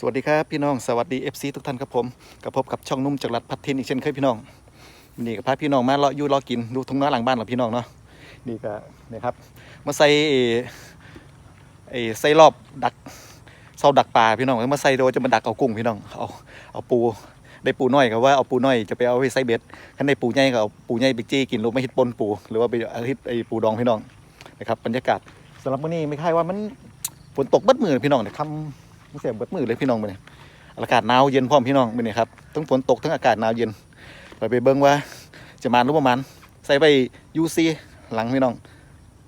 สวัสดีครับพี่น้องสวัสดี FC ทุกท่านครับผมกับพบกับช่องนุ่มจากรัฐพัฒทินอีกเช่นเคยพี่น้องนี่กับพาพี่น้องมาเลาะยู่เลาะกินดูทุ่งนาหลังบ้านของพี่น้องเนาะนี่ก็นี่ครับมาใส่ไอ้ไอ้ใส่รอบดักเสาดักปลาพี่น้องมาใส่โดยจะมาดักเอากุ้งพี่น้องเอาเอาปูได้ปูน้อยก็ว่าเอาปูน้อยจะไปเอาไปใส่เบ็ดถ้าได้ปูใหญ่ก็เอาปูใหญ่ไปจี้กินหรือไม่ฮิตปนปู หรือว่าไปอาฮิตไอ้ปูดองพี่น้องนะครับบรรยากาศสำหรับมื้อนี้ไม่ใช่ว่ามันฝนตกบัดมือพี่น้องเนี่คำ เสียเบิดมือเลยพี่น้องไปเนี่ยอากาศหนาวเย็นพร้อมพี่น้องไปเนี่ยครับทั้งฝนตกทั้งอากาศหนาวเย็นไปไปเบิ่งว่าจะมาหรือประมาณใส่ไปยูซีหลังพี่น้อง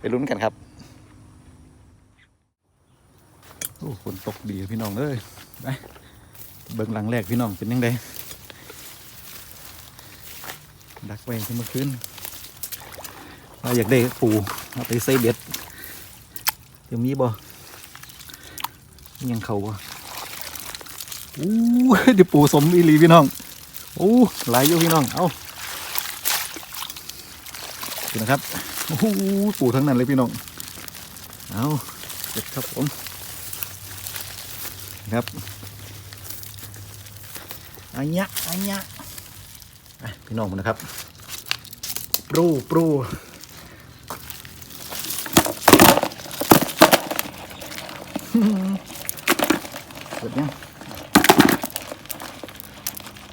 ไปลุ้นกันครับโอ้ฝนตกดีพี่น้องเอ้ยไปเบิ่งหลังแรกพี่น้องเป็นยังไงดักไว้ที่เมื่อคืนเราอยากได้ปูเอาไปใส่เบ็ดเดี๋ยวมีบ่ ยังเขาวะอู้เดี๋ยวปูสมอีลีพี่น้องอู้หลายอยู่พี่น้อง เอาดูนะครับโอ้ปูทั้งนั้นเลยพี่น้อง เอาเด็ดครับผมครับอันยะอันยะพี่น้องผมนะครับ ปรูปรู เปิดยัง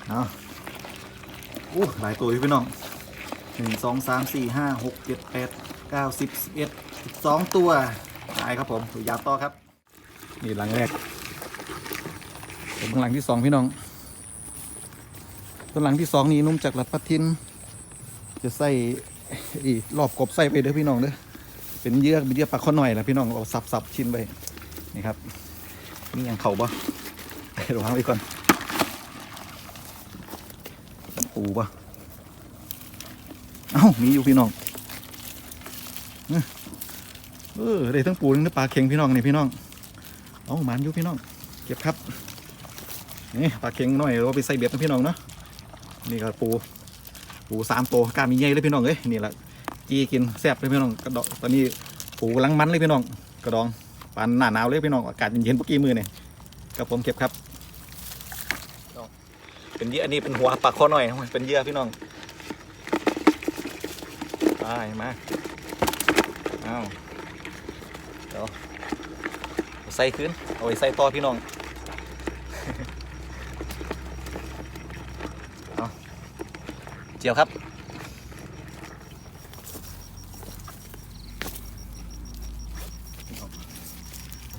เอาอู้หลายตัวอยู่พี่น้องหนึ่งสองสามสี่ห้าหกเจ็ดแปดเก้าสิบสิบเอ็ดสิบสองตัวตายครับผมตัวยาวต่อครับ นี่หลังแรกผมหลังที่สองพี่น้องตัวหลังที่สองนี่นุ่มจากหลัดพัดทิน จะใส่อีรอบกบใส่ไปเด้อพี่น้องเด้อเป็นเยื่อเป็นเยื่อปลาข้อหน่อยนะพี่น้องเอาสับสับๆชิ้นไปนี่ครับ นี่ยังเขาปะไประวังไว้ก่อนปูปะเอ้ามีอยู่พี่น้องเออเออได้ทั้งปูทั้งปลาเค็งพี่น้องนี่พี่น้องเอาหมันอยู่พี่น้อง เก็บครับนี่ปลาเค็งหน่อยเราไปใส่เบ็ดนะพี่น้องเนาะนี่ก็ปูปูสามตัวกล้ามมีใหญ่เลยพี่น้องเอ้ยนี่แหละจีกินแซ่บเลยพี่น้องกระดองตอนนี้ปูกำลังมันเลยพี่น้องกระดอง ปานหนาหนาวเลยพี่น้องอากาศเย็นๆเมื่อกี้มือเนี่ยกับผมเก็บครับ เป็นเยื่ออันนี้เป็นหัวปลาคอหน่อยเป็นเยื่อพี่น้องไปมาเอาเดี๋ยวใส่ขึ้นเอาไว้ใส่ต่อพี่น้องเอาเจียวครับ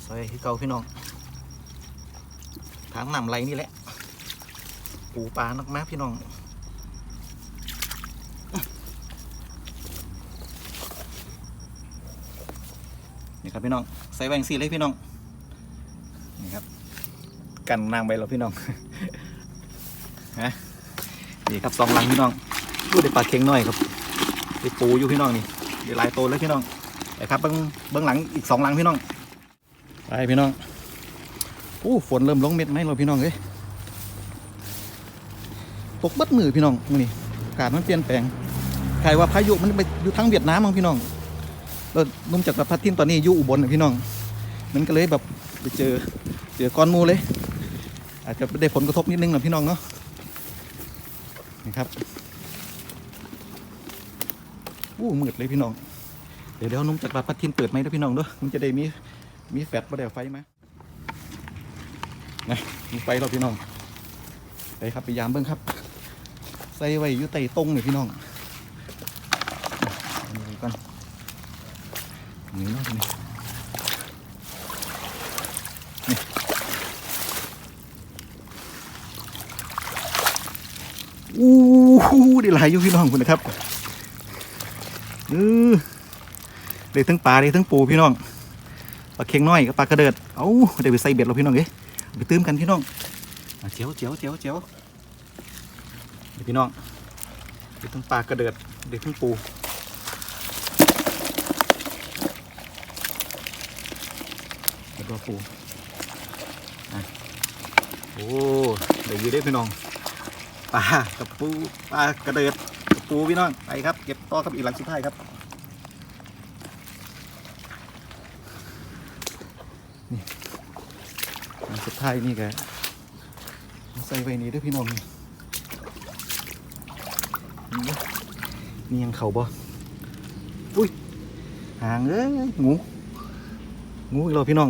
ใส่ที่เก่าพี่น้อง ทางนำไรนี่แหละ ปูปลานักมากพี่น้องนี่ครับพี่น้องใส่แวงซีเลยพี่น้องนี่ครับ กันนางไปแล้วพี่น้องฮะนี่ครับสองลังพี่น้องดูได้ปลาเค็งน้อยครับได้ปูอยู่พี่น้องนี่ได้หลายตัวเลยพี่น้องแต่ครับเบื้องเบื้องหลังอีกสองลังพี่น้อง ไปพี่น้องอู้ฝนเริ่มลงเม็ดไหมเราพี่น้องเอ้ยตกบัดมือพี่น้องมื้อนี่อากาศมันเปลี่ยนแปลงใครว่าพายุมันไปอยู่ทางเวียดนามมั้งพี่น้องแล้วนุ่มจากพัดทินตอนนี้อยู่อุบลนะพี่น้อง มันก็เลยแบบไปเจอเจอก้อนมูเลย อาจจะได้ผลกระทบนิดนึงนะพี่น้องเนาะนี่ครับอู้มืดเลยพี่น้อง เดี๋ยวเดี๋ยวนุ่มจากพัดทินเปิดไหมนะพี่น้องด้อมันจะได้มี มีแฟลชประเดี๋ยวไฟไหมนะมีไฟเราพี่น้อง ไปครับไปยามเบิ้งครับ ใส่ไว้อยู่ใต้ตรงนี่พี่น้องอนี่ก่อนนี่เนาะนี่นี่อู้หูได้หลายอยู่พี่น้องคุณนะครับเออได้ทั้งปลาได้ทั้งปูพี่น้อง ปลาเค็งน้อยกับปลากระเดิดเอ้าได้ไปใส่เบ็ดเราพี่น้องเอ้ยไปตื้มกันพี่น้องเจียวเจียวเจียวเจียวเดี๋ยวพี่น้องเดี๋ยวทั้งปลากระเดิดเดี๋ยวทั้งปูเดี๋ยวปูโอ้เดี๋ยวยืดได้พี่น้องปลากับปูปลากระเดิดกับปูพี่น้องไปครับเก็บต่อครับอีกหลังสุดท้ายครับนี่หลัง สุดท้ายนี่แกใส่ไว้นี่เด้วยพี่น้องนี่นี่ยังเข่าบ่อุ้ยหางเอ้ยงูงูอีกแล้วพี่น้อง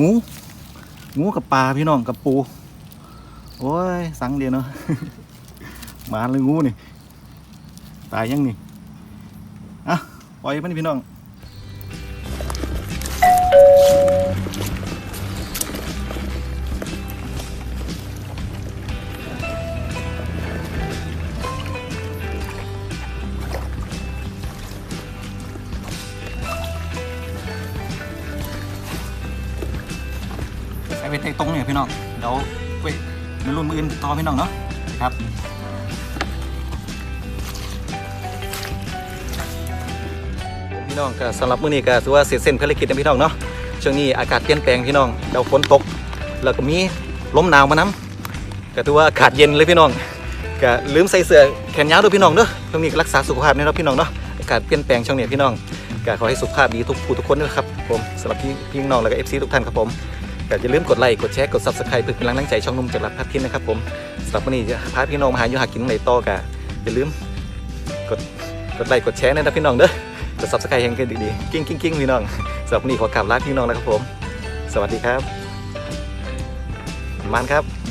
งูงูกับปลาพี่น้องกับปู โอ้ย สังเดียวเนาะมาเลยงูนี่ ตายยังนี่อะปล่อยมันนี่พี่น้องไปเตะตรงเนี่ยพี่น้องเดี๋ยวไปในรุ่นมืออื่นต่อพี่น้องเนาะครับ พี่น้องก็สำหรับมื้อนี้ก็ถือว่าเสร็จเส้นภารกิจนะพี่น้องเนาะช่วงนี้อากาศเปลี่ยนแปลงพี่น้องเดี๋ยวฝนตก แล้วก็มีลมหนาวมานํก็ถือว่าอากาศเย็นเลยพี่น้องก็ลืมใส่เสื้อแขนยาวด้วยพี่น้องเด้อช่วงนี้รักษาสุขภาพเนี่ยเนาะพี่น้องเนาะอากาศเปลี่ยนแปลงช่วงนี้พี่น้องก็ขอให้สุขภาพดีทุกผู้ทุกคนด้วยครับผมสำหรับพี่พี่น้องแล้วก็ FC ทุกท่านครับผมก็อย่าลืมกดไลค์กดแชร์กด Subscribe เพื่อเป็นกำลังใจช่องนุ่มจากรัฐพัฒทินนะครับผมสำหรับวันนี้จะพาพี่น้องมาหาอยู่หากินในต่อก็อย่าลืมกดกดไลค์กดแชร์นะพี่น้องเด้อ กด Subscribe ให้กันดีๆกิ้งกิ้งกิ้งพี่น้องสำหรับวันนี้ขอกราบลาพี่น้องแล้วครับผม สวัสดีครับ มันครับ